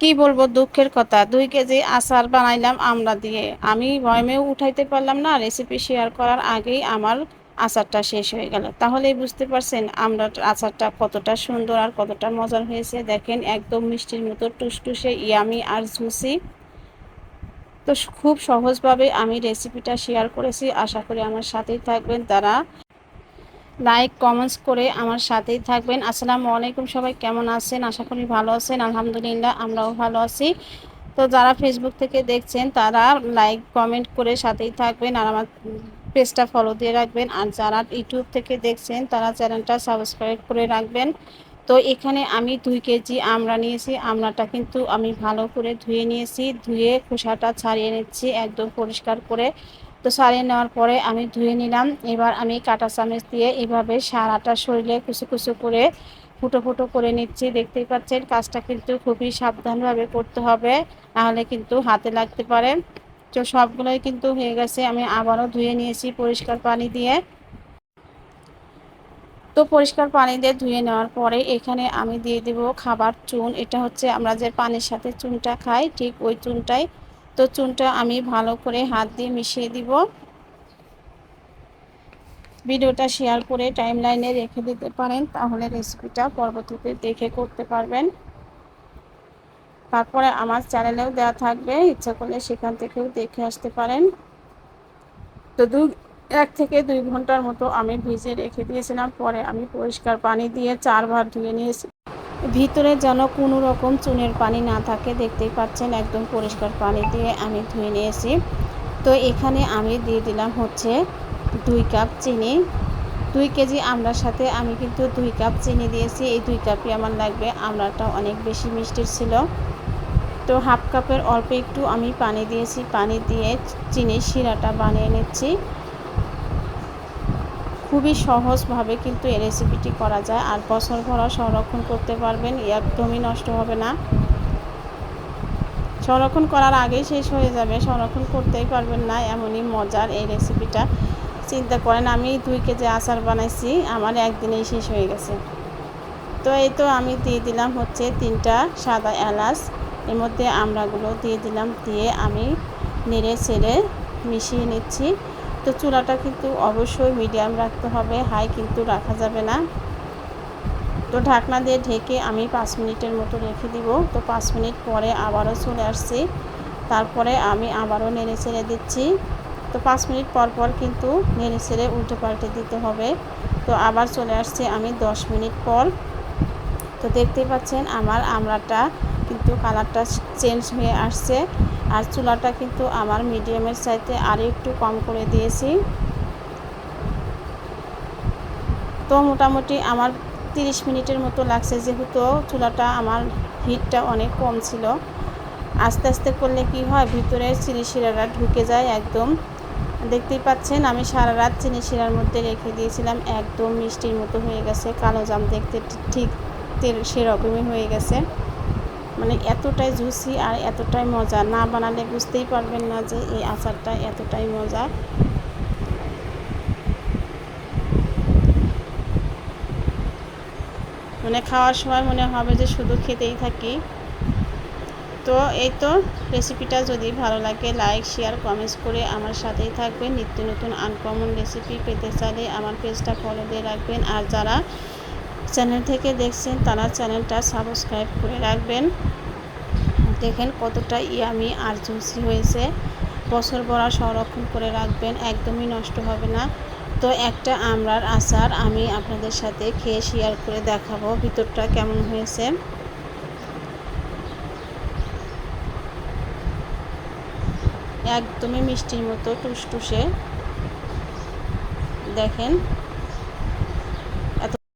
কি বলব দুঃখের কথা? দুই কেজি আচার বানাইলাম আমরা দিয়ে। আমি ভয়মেও উঠাইতে পারলাম না রেসিপি শেয়ার করার আগেই আমার আচারটা শেষ হয়ে গেল। তাহলেই বুঝতে পারছেন আমরা আচারটা কতটা সুন্দর আর কতটা মজার হয়েছে। দেখেন একদম মিষ্টির মতো টুসটুসে ইয়ামি আর জুসি তো খুব সহজভাবে আমি রেসিপিটা শেয়ার করেছি। আশা করি আমার সাথেই থাকবেন তারা। লাইক কমেন্টস করে আমার সাথেই থাকবেন। আসসালামু আলাইকুম সবাই, কেমন আছেন? আশা করি ভালো আছেন। আলহামদুলিল্লাহ, আমরাও ভালো আছি। তো যারা ফেসবুক থেকে দেখছেন, তারা লাইক কমেন্ট করে সাথেই থাকবেন আর আমার পেজটা ফলো দিয়ে রাখবেন। আর যারা ইউটিউব থেকে দেখছেন, তারা চ্যানেলটা সাবস্ক্রাইব করে রাখবেন। তো এখানে আমি দুই কেজি আমড়া নিয়েছি আমড়াটা কিন্তু আমি ভালো করে ধুয়ে নিয়েছি। ধুয়ে খোসাটা ছাড়িয়ে নিচ্ছি একদম পরিষ্কার করে। তো সারিয়ে নেওয়ার পরে আমি ধুয়ে নিলাম। এবার আমি কাটা চামচ দিয়ে এভাবে সারাটা শরীরে কুচু কুচু করে ফুটো ফুটো করে নিচ্ছি। দেখতেই পাচ্ছেন, কাজটা কিন্তু খুবই সাবধানভাবে করতে হবে, নাহলে কিন্তু হাতে লাগতে পারে। তো সবগুলোই কিন্তু হয়ে গেছে, আমি আবারও ধুয়ে নিয়েছি পরিষ্কার পানি দিয়ে। তো পরিষ্কার পানি দিয়ে ধুয়ে নেওয়ার পরে এখানে আমি দিয়ে দিব খাবার চুন। এটা হচ্ছে আমরা যে পানির সাথে চুনটা খাই, ঠিক ওই চুনটাই তো চুনটা আমি ভালো করে হাত দিয়ে মিশিয়ে দিব। ভিডিওটা শেয়ার করে টাইম লাইনে রেখে দিতে পারেন, তাহলে রেসিপিটা পরবর্তীতে দেখে করতে পারবেন। তারপরে আমার চ্যানেলেও দেওয়া থাকবে, ইচ্ছা করলে সেখান থেকেও দেখে আসতে পারেন। তো দু, এক থেকে দুই ঘণ্টার মতো আমি ভিজে রেখে দিয়েছিলাম, পরে আমি পরিষ্কার পানি দিয়ে চারবার ধুয়ে নিয়েছি। ভিতরে যেন কোনো রকম চুনের পানি না থাকে, দেখতেই পাচ্ছেন একদম পরিষ্কার পানি দিয়ে আমি ধুয়ে নিয়েছি। তো এখানে আমি দিয়ে দিলাম হচ্ছে দুই কাপ চিনি। দুই কেজি আমড়ার সাথে আমি কিন্তু দুই কাপ চিনি দিয়েছি। এই দুই কাপই আমার লাগবে। আমড়াটা অনেক বেশি মিষ্টির ছিল। তো হাফ কাপের অল্প একটু আমি পানি দিয়েছি। পানি দিয়ে চিনির শিরাটা বানিয়ে নিচ্ছি। সহজভাবে কিন্তু এই রেসিপিটি করা যায়। আর বছর ভরা সংরক্ষণ করতে পারবেন, একদমই নষ্ট হবে না। সংরক্ষণ করার আগেই শেষ হয়ে যাবে। সংরক্ষণ করতেই পারবেন না, এমনই মজার এই রেসিপিটা চিন্তা করেন, আমি দুই কেজি আচার বানাইছি, আমার একদিনেই শেষ হয়ে গেছে। তো এই তো আমি দিয়ে দিলাম হচ্ছে তিনটা সাদা এলাচ। এর মধ্যে আমড়াগুলো দিয়ে দিলাম, দিয়ে আমি নেড়ে ছেড়ে মিশিয়ে নিচ্ছি। তো চুলাটা কিন্তু অবশ্যই মিডিয়াম রাখতে হবে, হাই কিন্তু রাখা যাবে না। তো ঢাকনা দিয়ে ঢেকে আমি পাঁচ মিনিটের মতো রেখে দিব। তো পাঁচ মিনিট পরে আবারও চলে আসছি। তারপরে আমি আবারও নেড়ে ছেড়ে দিচ্ছি। তো পাঁচ মিনিট পর পর কিন্তু নেড়ে ছেড়ে উল্টে পাল্টে দিতে হবে। তো আবার চলে আসছে আমি দশ মিনিট পর। তো দেখতেই পাচ্ছেন আমার আমড়াটা কিন্তু কালারটা চেঞ্জ হয়ে আসছে। আর চুলাটা কিন্তু আমার মিডিয়ামের চাইতে আরও একটু কম করে দিয়েছি। তো মোটামুটি আমার 30 মিনিটের মতো লাগছে, যেহেতু চুলাটা আমার হিটটা অনেক কম ছিল। আস্তে আস্তে করলে কি হয়, ভিতরে চিনি শিরাটা ঢুকে যায় একদম। দেখতেই পাচ্ছেন, আমি সারা রাত চিনি শিরার মধ্যে রেখে দিয়েছিলাম, একদম মিষ্টির মতো হয়ে গেছে, কালো জাম দেখতে ঠিক সেরকমই হয়ে গেছে। মানে এতটাই জুসি আর এতটাই মজা। না বানালে বুঝতেই পারবেন না যে এই আচারটা এতটাই মজা। মানে খাওয়ার সময় মনে হবে যে শুধু খেতেই থাকি। তো এই তো রেসিপিটা যদি ভালো লাগে লাইক শেয়ার কমেন্টস করে আমার সাথেই থাকবেন। নিত্য নতুন আনকমন রেসিপি পেতে চাইলে আমার পেজটা ফলো দিয়ে রাখবেন। আর যারা চ্যানেল থেকে দেখছেন তারা চ্যানেলটা সাবস্ক্রাইব করে রাখবেন। দেখেন কতটা ইয়ামি আর জুসি হয়েছে। বছর বড়া সংরক্ষণ করে রাখবেন, একদমই নষ্ট হবে না। তো একটা আমরার আচার আমি আপনাদের সাথে খেয়ে শেয়ার করে দেখাবো ভিতরটা কেমন হয়েছে। একদমই মিষ্টির মতো টুসটুসে। দেখেন